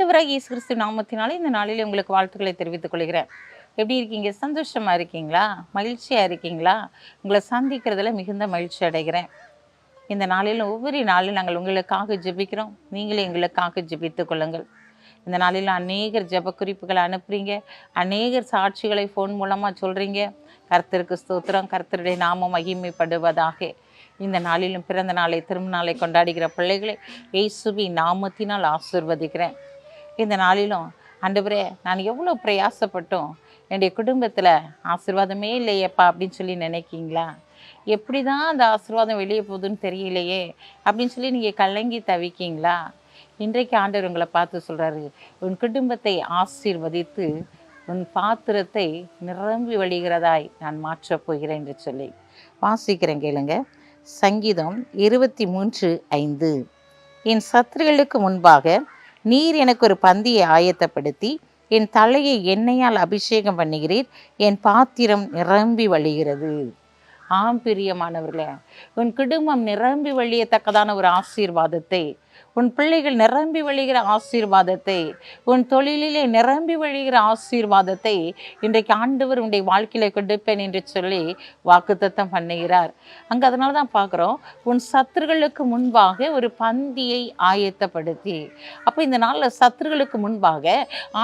இயேசு கிறிஸ்து நாமத்தினாலே இந்த நாளில் உங்களுக்கு வாழ்த்துக்களை தெரிவித்துக் கொள்கிறேன். எப்படி இருக்கீங்க? சந்தோஷமாக இருக்கீங்களா? மகிழ்ச்சியாக இருக்கீங்களா? உங்களை சந்திக்கிறதுல மிகுந்த மகிழ்ச்சி அடைகிறேன். இந்த நாளில் ஒவ்வொரு நாளும் நாங்கள் உங்களுக்காக ஜெபிக்கிறோம். நீங்களே எங்களுக்காக ஜெபித்துக் கொள்ளுங்கள். இந்த நாளில் அநேகர் ஜெப குறிப்புகளை அனுப்புறீங்க. அநேகர் சாட்சிகளை ஃபோன் மூலமாக சொல்கிறீங்க கர்த்தருக்கு ஸ்தோத்திரம். கர்த்தருடைய நாமம் மகிமைப்படுவதாக. இந்த நாளிலும் பிறந்த நாளை திரும்ப நாளை கொண்டாடுகிற பிள்ளைகளை ஏசுபி நாமத்தினால் ஆசிர்வதிக்கிறேன். இந்த நாளிலும் ஆண்டவரே நான் எவ்வளோ பிரயாசப்பட்டோம். என்னுடைய குடும்பத்தில் ஆசீர்வாதமே இல்லையேப்பா அப்படின்னு சொல்லி நினைக்கிங்களா? எப்படி தான் அந்த ஆசீர்வாதம் வெளியே போகுதுன்னு தெரியலையே அப்படின்னு சொல்லி நீங்கள் கலங்கி தவிக்கீங்களா? இன்றைக்கு ஆண்டவர் உங்களை பார்த்து சொல்கிறாரு உன் குடும்பத்தை ஆசீர்வதித்து உன் பாத்திரத்தை நிரம்பி வழிகிறதாய் நான் மாற்றப் போகிறேன் என்று சொல்லி. வாசிக்கிறேன் கேளுங்க. சங்கீதம் இருபத்தி மூன்று ஐந்து. என் சத்துருகளுக்கு முன்பாக நீர் எனக்கு ஒரு பந்தியை ஆயத்தப்படுத்தி என் தலையை எண்ணெயால் அபிஷேகம் பண்ணுகிறீர் என் பாத்திரம் நிரம்பி வழிகிறது. ஆம் பிரியமானவர்களே உன் குடும்பம் நிரம்பி வழியத்தக்கதான ஒரு ஆசீர்வாதத்தை உன் பிள்ளைகள் நிரம்பி வழிகிற ஆசீர்வாதத்தை உன் தொழிலிலே நிரம்பி வழிகிற ஆசீர்வாதத்தை இன்றைக்கு ஆண்டவர் உன்னுடைய வாழ்க்கையில கொடுப்பேன் என்று சொல்லி வாக்குத்தத்தம் பண்ணுகிறார். அங்கே அதனால தான் பார்க்குறோம் உன் சத்துருகளுக்கு முன்பாக ஒரு பந்தியை ஆயத்தப்படுத்தி. அப்போ இந்த நாளில் சத்துருகளுக்கு முன்பாக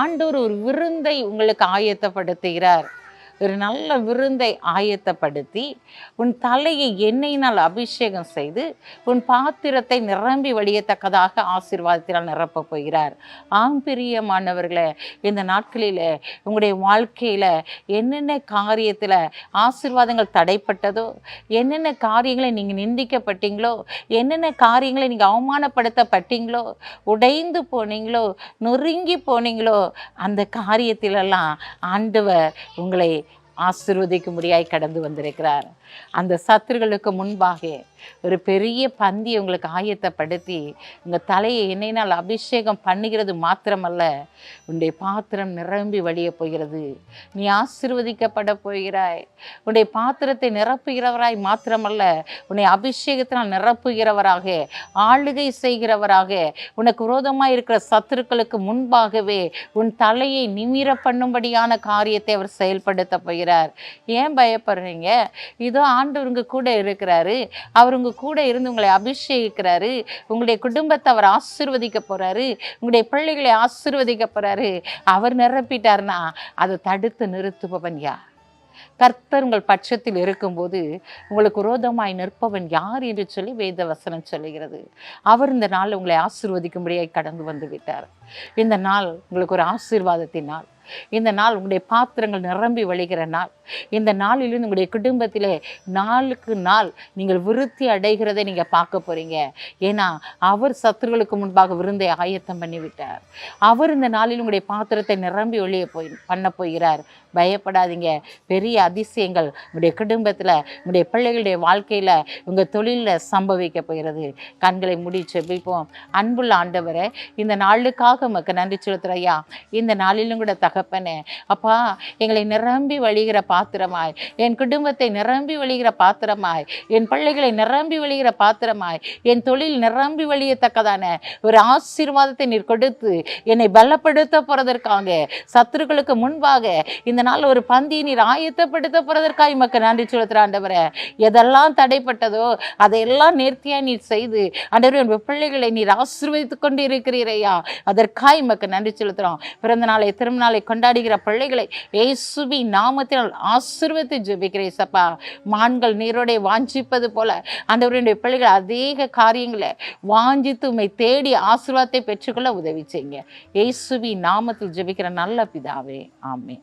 ஆண்டவர் ஒரு விருந்தை உங்களுக்கு ஆயத்தப்படுத்துகிறார். ஒரு நல்ல விருந்தை ஆயத்தப்படுத்தி உன் தலையை எண்ணெயினால் அபிஷேகம் செய்து உன் பாத்திரத்தை நிரம்பி வழியத்தக்கதாக ஆசீர்வாதத்தினால் நிரப்பப் போகிறார். ஆம் பிரியமானவர்களே இந்த நாட்களில் உங்களுடைய வாழ்க்கையில் என்னென்ன காரியத்தில் ஆசீர்வாதங்கள் தடைப்பட்டதோ என்னென்ன காரியங்களை நீங்கள் நிந்திக்கப்பட்டீங்களோ என்னென்ன காரியங்களை நீங்கள் அவமானப்படுத்தப்பட்டீங்களோ உடைந்து போனீங்களோ நொறுங்கி போனீங்களோ அந்த காரியத்திலெல்லாம் ஆண்டவர் உங்களை ஆசிர்வதிக்கும்படியாய் கடந்து வந்திருக்கிறார். அந்த சத்துருகளுக்கு முன்பாக ஒரு பெரிய பந்தி உங்களுக்கு ஆயத்தப்படுத்தி உங்கள் தலையை எண்ணெயினால் அபிஷேகம் பண்ணுகிறது மாத்திரமல்ல உன்னுடைய பாத்திரம் நிரம்பி வழிய போகிறது. நீ ஆசிர்வதிக்கப்பட போகிறாய். உன்னுடைய பாத்திரத்தை நிரப்புகிறவராய் மாத்திரமல்ல உன்னை அபிஷேகத்தினால் நிரப்புகிறவராக ஆளுகை செய்கிறவராக உனக்கு விரோதமாக இருக்கிற சத்துருக்களுக்கு முன்பாகவே உன் தலையை நிமிர பண்ணும்படியான காரியத்தை அவர் செயல்படுத்த போகிறார். ஏன் பயப்படுறீங்க? இதோ ஆண்டவருங்க கூட இருக்கிறாரு. அவர் உங்க கூட இருந்து உங்களை அபிஷேகிக்கிறாரு. உங்களுடைய குடும்பத்தை அவர் ஆசிர்வதிக்க போறாரு. உங்களுடைய பிள்ளைகளை ஆசிர்வதிக்க போறாரு. அவர் நிரப்பிட்டார்னா அதை தடுத்து நிறுத்துபவன் யார்? கர்த்தர் உங்கள் பட்சத்தில் இருக்கும்போது உங்களுக்கு விரோதமாய் நிற்பவன் யார் என்று சொல்லி வேத வசனம் சொல்லுகிறது. அவர் இந்த நாள் உங்களை ஆசிர்வதிக்கும்படியாக கடந்து வந்து விட்டார். இந்த நாள் உங்களுக்கு ஒரு ஆசீர்வாதத்தின் நாள் இந்த நாள் உங்களுடைய பாத்திரங்கள் நிரம்பி வழிகிற நாள். இந்த நாளிலும் உங்களுடைய குடும்பத்தில் நாளுக்கு நாள் நீங்கள் விருத்தி அடைகிறதை நீங்கள் பார்க்க போகிறீங்க ஏன்னா அவர் சத்துருகளுக்கு முன்பாக விருந்தை ஆயத்தம் பண்ணிவிட்டார். அவர் இந்த நாளில் உங்களுடைய பாத்திரத்தை நிரம்பி ஒழிய போய் பண்ண போகிறார். பயப்படாதீங்க. பெரிய அதிசயங்கள் உங்களுடைய குடும்பத்தில் உங்களுடைய பிள்ளைகளுடைய வாழ்க்கையில் உங்கள் தொழிலில் சம்பவிக்க போகிறது. கண்களை முடி செபிப்போம் அன்புள்ள ஆண்டவரை இந்த நாளுக்காக உமக்கு நன்றி செலுத்துறையா இந்த நாளிலும் கூட தகப்பனே அப்பா எங்களை நிரம்பி வழிகிற பாத்திரமாய். என் குடும்பத்தை நிரம்பி வழிகிற பாத்திரமாய். என் பிள்ளைகளை நிரம்பி வழிகிற பாத்திரமாய். என் தொழில் நிரம்பி வழியத்தக்கதான. ஒரு ஆசீர்வாதத்தை நீர் கொடுத்து என்னை பலப்படுத்த போறதற்காக சத்துருக்களுக்கு முன்பாக இந்த நாள் ஒரு பந்தியை நீர் ஆயத்தப்படுத்த போறதற்காக மக்கள் நன்றி செலுத்துற ஆண்டவரை. எதெல்லாம் தடைப்பட்டதோ அதையெல்லாம் நேர்த்தியா நீர் செய்து ஆண்டவர் என் பிள்ளைகளை நீர் ஆசீர்வதித்துக் கொண்டு இருக்கிறீரையா அதற்காக மக்கள் நன்றி செலுத்துறோம் பிறந்த நாளை திரும்ப நாளை கொண்டாடுகிற பிள்ளைகளை ஏசுபி நாமத்தினால் ஆசிர்வத்தை ஜெபிக்கிறேன் சப்பா மான்கள் நீரோடை வாஞ்சிப்பது போல ஆண்டவருடைய பிள்ளைகள் அதிக காரியங்களை வாஞ்சித்து உண்மை தேடி ஆசீர்வாதத்தை பெற்றுக்கொள்ள உதவி செய்யுங்க. இயேசுவி நாமத்தில் ஜெபிக்கிற நல்ல பிதாவே. ஆமே